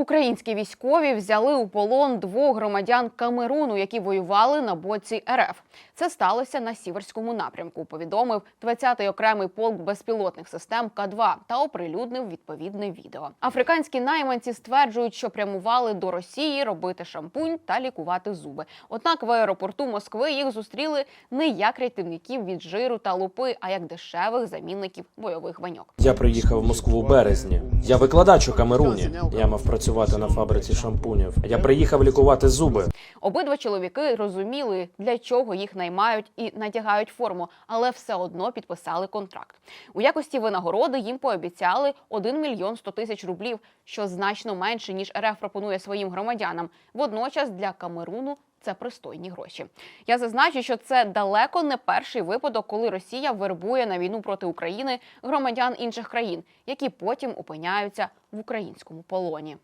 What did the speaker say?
Українські військові взяли у полон двох громадян Камеруну, які воювали на боці РФ. Це сталося на сіверському напрямку. Повідомив 20-й окремий полк безпілотних систем К-2 та оприлюднив відповідне відео. Африканські найманці стверджують, що прямували до Росії робити шампунь та лікувати зуби. Однак в аеропорту Москви їх зустріли не як рятівників від жиру та лупи, а як дешевих замінників бойових ваньок. Я приїхав в Москву в березні. Я викладач у Камеруні. Я мав працювати на фабриці шампунів. Я приїхав лікувати зуби. Обидва чоловіки розуміли, для чого їх наймають і надягають форму, але все одно підписали контракт. У якості винагороди їм пообіцяли 1 мільйон 100 тисяч рублів, що значно менше ніж РФ пропонує своїм громадянам. Водночас для Камеруну. Це пристойні гроші. Я зазначу, що це далеко не перший випадок, коли Росія вербує на війну проти України громадян інших країн, які потім опиняються в українському полоні.